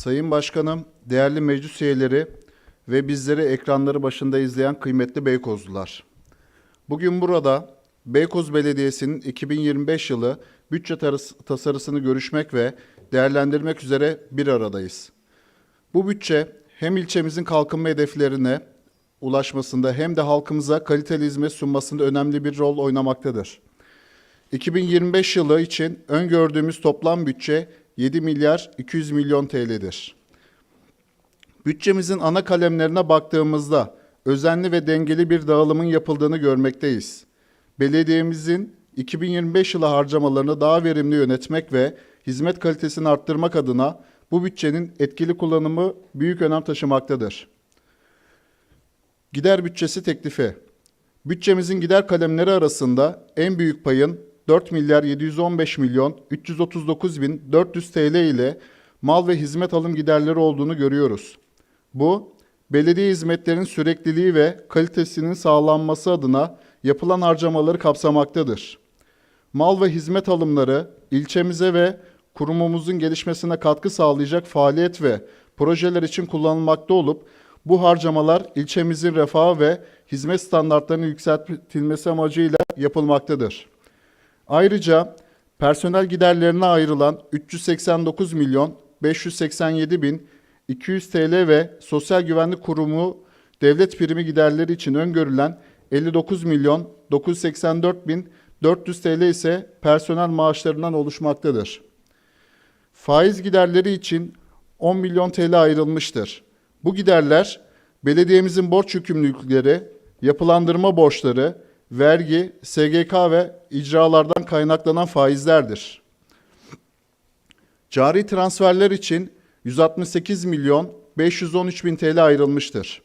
Sayın Başkanım, değerli meclis üyeleri ve bizleri ekranları başında izleyen kıymetli Beykozlular. Bugün burada Beykoz Belediyesi'nin 2025 yılı bütçe tasarısını görüşmek ve değerlendirmek üzere bir aradayız. Bu bütçe hem ilçemizin kalkınma hedeflerine ulaşmasında hem de halkımıza kaliteli hizmet sunmasında önemli bir rol oynamaktadır. 2025 yılı için öngördüğümüz toplam bütçe 7 milyar 200 milyon TL'dir. Bütçemizin ana kalemlerine baktığımızda özenli ve dengeli bir dağılımın yapıldığını görmekteyiz. Belediyemizin 2025 yılı harcamalarını daha verimli yönetmek ve hizmet kalitesini arttırmak adına bu bütçenin etkili kullanımı büyük önem taşımaktadır. Gider bütçesi teklifi. Bütçemizin gider kalemleri arasında en büyük payın 4 milyar 715 milyon 339 bin 400 TL ile mal ve hizmet alım giderleri olduğunu görüyoruz. Bu, belediye hizmetlerinin sürekliliği ve kalitesinin sağlanması adına yapılan harcamaları kapsamaktadır. Mal ve hizmet alımları ilçemize ve kurumumuzun gelişmesine katkı sağlayacak faaliyet ve projeler için kullanılmakta olup bu harcamalar ilçemizin refah ve hizmet standartlarının yükseltilmesi amacıyla yapılmaktadır. Ayrıca personel giderlerine ayrılan 389 milyon 587 bin 200 TL ve Sosyal Güvenlik Kurumu devlet primi giderleri için öngörülen 59 milyon 984 bin 400 TL ise personel maaşlarından oluşmaktadır. Faiz giderleri için 10 milyon TL ayrılmıştır. Bu giderler belediyemizin borç yükümlülükleri, yapılandırma borçları, vergi, SGK ve icralardan kaynaklanan faizlerdir. Cari transferler için 168 milyon 513 bin TL ayrılmıştır.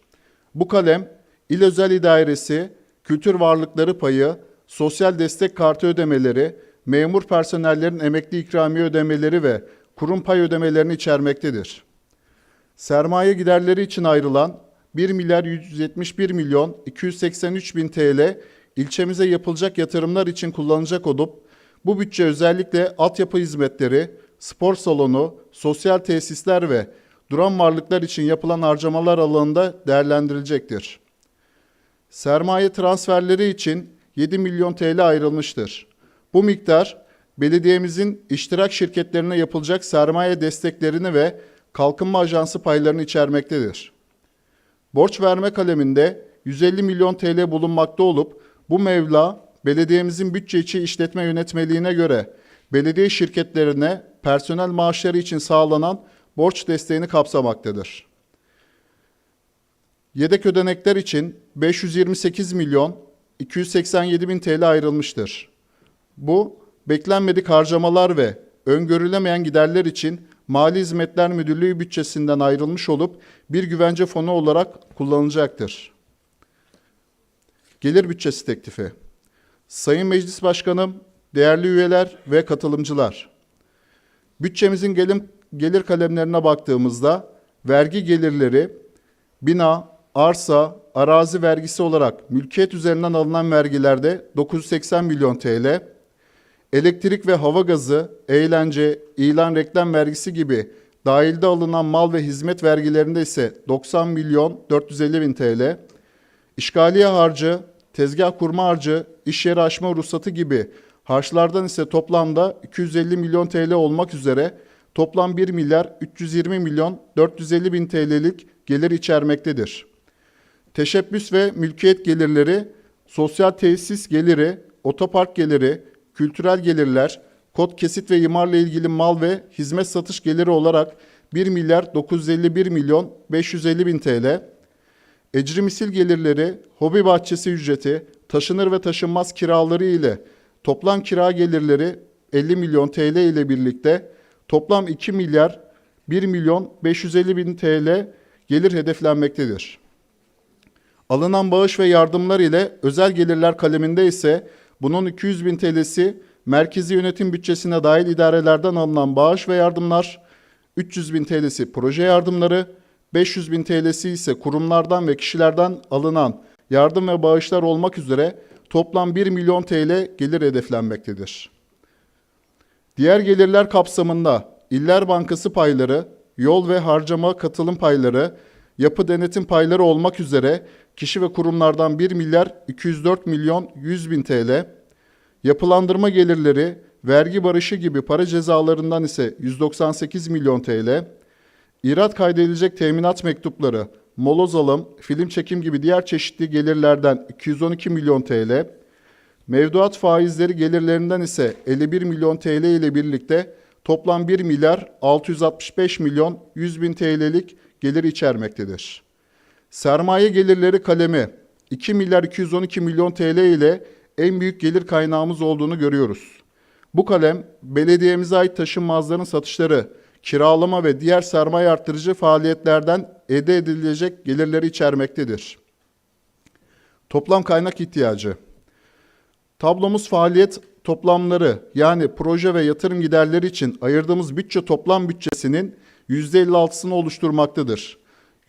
Bu kalem İl Özel İdaresi, Kültür Varlıkları Payı, Sosyal Destek Kartı ödemeleri, memur personellerin emekli ikramiye ödemeleri ve kurum pay ödemelerini içermektedir. Sermaye giderleri için ayrılan 1 milyar 171 milyon 283 bin TL ilçemize yapılacak yatırımlar için kullanılacak olup bu bütçe özellikle altyapı hizmetleri, spor salonu, sosyal tesisler ve duran varlıklar için yapılan harcamalar alanında değerlendirilecektir. Sermaye transferleri için 7 milyon TL ayrılmıştır. Bu miktar belediyemizin iştirak şirketlerine yapılacak sermaye desteklerini ve kalkınma ajansı paylarını içermektedir. Borç verme kaleminde 150 milyon TL bulunmakta olup bu mevla belediyemizin bütçe içi işletme yönetmeliğine göre belediye şirketlerine personel maaşları için sağlanan borç desteğini kapsamaktadır. Yedek ödenekler için 528 milyon 287 bin TL ayrılmıştır. Bu beklenmedik harcamalar ve öngörülemeyen giderler için Mali Hizmetler Müdürlüğü bütçesinden ayrılmış olup bir güvence fonu olarak kullanılacaktır. Gelir bütçesi teklifi. Sayın Meclis Başkanım, değerli üyeler ve katılımcılar. Bütçemizin gelim, gelir kalemlerine baktığımızda vergi gelirleri bina, arsa, arazi vergisi olarak mülkiyet üzerinden alınan vergilerde 980 milyon TL, elektrik ve hava gazı, eğlence, ilan reklam vergisi gibi dahilde alınan mal ve hizmet vergilerinde ise 90 milyon 450 bin TL, işgaliye harcı, tezgah kurma harcı, iş yeri açma ruhsatı gibi harçlardan ise toplamda 250 milyon TL olmak üzere toplam 1 milyar 320 milyon 450 bin TL'lik gelir içermektedir. Teşebbüs ve mülkiyet gelirleri, sosyal tesis geliri, otopark geliri, kültürel gelirler, kod kesit ve imarla ilgili mal ve hizmet satış geliri olarak 1 milyar 951 milyon 550 bin TL, ecri misil gelirleri, hobi bahçesi ücreti, taşınır ve taşınmaz kiraları ile toplam kira gelirleri 50 milyon TL ile birlikte toplam 2 milyar 1 milyon 550 bin TL gelir hedeflenmektedir. Alınan bağış ve yardımlar ile özel gelirler kaleminde ise bunun 200 bin TL'si merkezi yönetim bütçesine dahil idarelerden alınan bağış ve yardımlar, 300 bin TL'si proje yardımları, 500 bin TL'si ise kurumlardan ve kişilerden alınan yardım ve bağışlar olmak üzere toplam 1 milyon TL gelir hedeflenmektedir. Diğer gelirler kapsamında İller Bankası payları, yol ve harcama katılım payları, yapı denetim payları olmak üzere kişi ve kurumlardan 1 milyar 204 milyon 100 bin TL, yapılandırma gelirleri, vergi barışı gibi para cezalarından ise 198 milyon TL, İrat kaydedilecek teminat mektupları, moloz alım, film çekim gibi diğer çeşitli gelirlerden 212 milyon TL, mevduat faizleri gelirlerinden ise 51 milyon TL ile birlikte toplam 1 milyar 665 milyon 100 bin TL'lik gelir içermektedir. Sermaye gelirleri kalemi 2 milyar 212 milyon TL ile en büyük gelir kaynağımız olduğunu görüyoruz. Bu kalem belediyemize ait taşınmazların satışları, kiralama ve diğer sermaye arttırıcı faaliyetlerden elde edilecek gelirleri içermektedir. Toplam kaynak ihtiyacı. Tablomuz faaliyet toplamları yani proje ve yatırım giderleri için ayırdığımız bütçe toplam bütçesinin %56'sını oluşturmaktadır.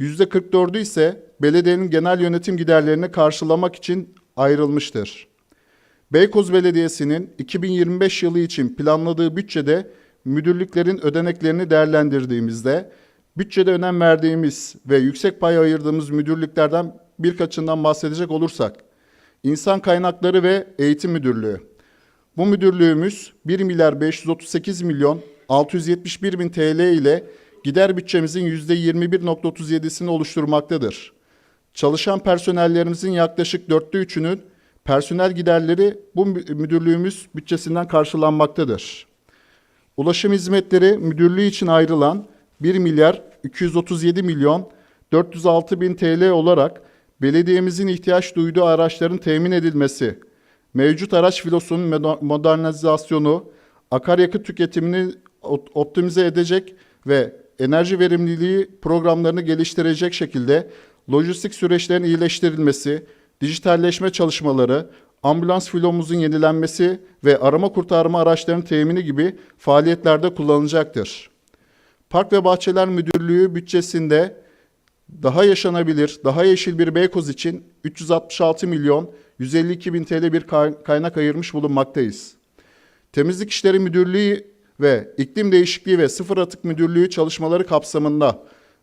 %44'ü ise belediyenin genel yönetim giderlerini karşılamak için ayrılmıştır. Beykoz Belediyesi'nin 2025 yılı için planladığı bütçede müdürlüklerin ödeneklerini değerlendirdiğimizde bütçede önem verdiğimiz ve yüksek pay ayırdığımız müdürlüklerden birkaçından bahsedecek olursak İnsan Kaynakları ve Eğitim Müdürlüğü. Bu müdürlüğümüz 1 milyar 538 milyon 671 bin TL ile gider bütçemizin %21.37'sini oluşturmaktadır. Çalışan personellerimizin yaklaşık dörtte üçünün personel giderleri bu mü- müdürlüğümüz bütçesinden karşılanmaktadır. Ulaşım hizmetleri müdürlüğü için ayrılan 1 milyar 237 milyon 406 bin TL olarak belediyemizin ihtiyaç duyduğu araçların temin edilmesi, mevcut araç filosunun moder- modernizasyonu, akaryakıt tüketimini optimize edecek ve enerji verimliliği programlarını geliştirecek şekilde lojistik süreçlerin iyileştirilmesi, dijitalleşme çalışmaları, ambulans filomuzun yenilenmesi ve arama kurtarma araçlarının temini gibi faaliyetlerde kullanılacaktır. Park ve Bahçeler Müdürlüğü bütçesinde daha yaşanabilir, daha yeşil bir Beykoz için 366 milyon 152 bin TL bir kay- kaynak ayırmış bulunmaktayız. Temizlik İşleri Müdürlüğü ve İklim Değişikliği ve Sıfır Atık Müdürlüğü çalışmaları kapsamında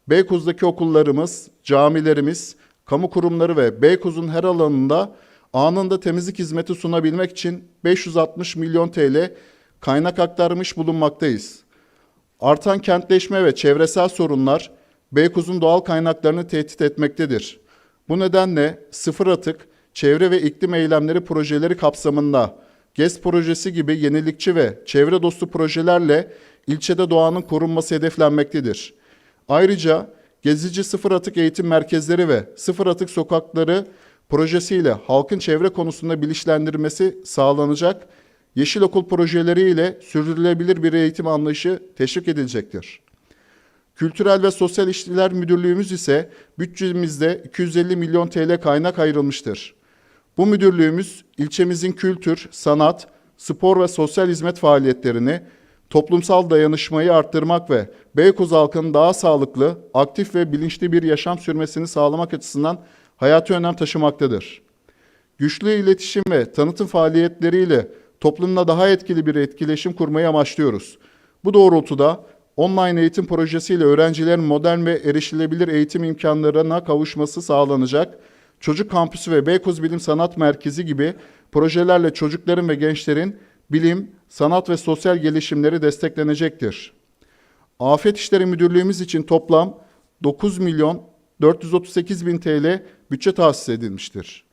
Beykoz'daki okullarımız, camilerimiz, kamu kurumları ve Beykoz'un her alanında anında temizlik hizmeti sunabilmek için 560 milyon TL kaynak aktarmış bulunmaktayız. Artan kentleşme ve çevresel sorunlar Beykoz'un doğal kaynaklarını tehdit etmektedir. Bu nedenle sıfır atık, çevre ve iklim eylemleri projeleri kapsamında GES projesi gibi yenilikçi ve çevre dostu projelerle ilçede doğanın korunması hedeflenmektedir. Ayrıca gezici sıfır atık eğitim merkezleri ve sıfır atık sokakları projesiyle halkın çevre konusunda bilinçlendirmesi sağlanacak, Yeşil Okul projeleriyle sürdürülebilir bir eğitim anlayışı teşvik edilecektir. Kültürel ve Sosyal İşler Müdürlüğümüz ise bütçemizde 250 milyon TL kaynak ayrılmıştır. Bu müdürlüğümüz ilçemizin kültür, sanat, spor ve sosyal hizmet faaliyetlerini, toplumsal dayanışmayı arttırmak ve Beykoz halkının daha sağlıklı, aktif ve bilinçli bir yaşam sürmesini sağlamak açısından hayati önem taşımaktadır. Güçlü iletişim ve tanıtım faaliyetleriyle toplumla daha etkili bir etkileşim kurmayı amaçlıyoruz. Bu doğrultuda online eğitim projesiyle öğrencilerin modern ve erişilebilir eğitim imkanlarına kavuşması sağlanacak. Çocuk Kampüsü ve Beykoz Bilim Sanat Merkezi gibi projelerle çocukların ve gençlerin bilim, sanat ve sosyal gelişimleri desteklenecektir. Afet İşleri Müdürlüğümüz için toplam 9 milyon 438 bin TL bütçe tahsis edilmiştir.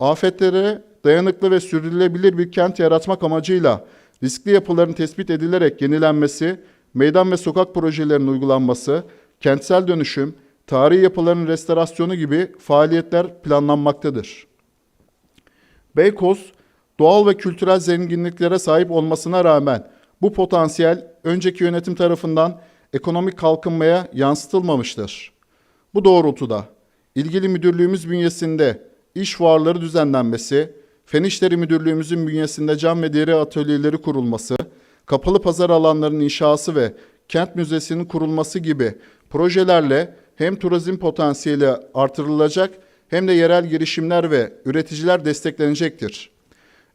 Afetlere dayanıklı ve sürdürülebilir bir kent yaratmak amacıyla riskli yapıların tespit edilerek yenilenmesi, meydan ve sokak projelerinin uygulanması, kentsel dönüşüm, tarihi yapıların restorasyonu gibi faaliyetler planlanmaktadır. Beykoz, doğal ve kültürel zenginliklere sahip olmasına rağmen bu potansiyel önceki yönetim tarafından ekonomik kalkınmaya yansıtılmamıştır. Bu doğrultuda ilgili müdürlüğümüz bünyesinde iş fuarları düzenlenmesi, Fen İşleri Müdürlüğümüzün bünyesinde cam ve deri atölyeleri kurulması, kapalı pazar alanlarının inşası ve kent müzesinin kurulması gibi projelerle hem turizm potansiyeli artırılacak hem de yerel girişimler ve üreticiler desteklenecektir.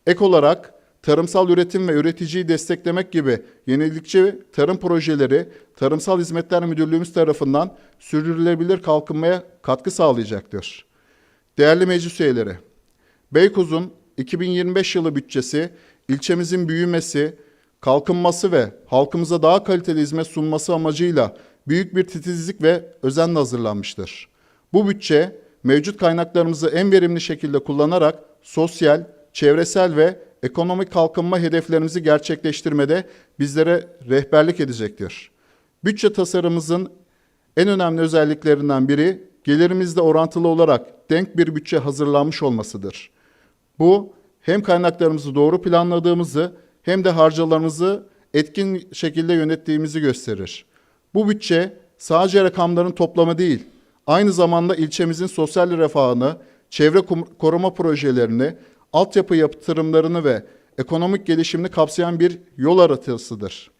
Ek olarak tarımsal üretim ve üreticiyi desteklemek gibi yenilikçi tarım projeleri Tarımsal Hizmetler Müdürlüğümüz tarafından sürdürülebilir kalkınmaya katkı sağlayacaktır. Değerli meclis üyeleri, Beykoz'un 2025 yılı bütçesi ilçemizin büyümesi, kalkınması ve halkımıza daha kaliteli hizmet sunması amacıyla büyük bir titizlik ve özenle hazırlanmıştır. Bu bütçe mevcut kaynaklarımızı en verimli şekilde kullanarak sosyal, çevresel ve ekonomik kalkınma hedeflerimizi gerçekleştirmede bizlere rehberlik edecektir. Bütçe tasarımımızın en önemli özelliklerinden biri gelirimizle orantılı olarak denk bir bütçe hazırlanmış olmasıdır. Bu hem kaynaklarımızı doğru planladığımızı hem de harcalarımızı etkin şekilde yönettiğimizi gösterir. Bu bütçe sadece rakamların toplamı değil, aynı zamanda ilçemizin sosyal refahını, çevre koruma projelerini, altyapı yatırımlarını ve ekonomik gelişimini kapsayan bir yol haritasıdır.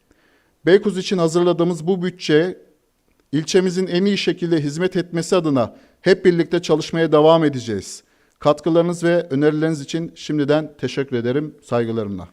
Beykoz için hazırladığımız bu bütçe ilçemizin en iyi şekilde hizmet etmesi adına hep birlikte çalışmaya devam edeceğiz. Katkılarınız ve önerileriniz için şimdiden teşekkür ederim saygılarımla.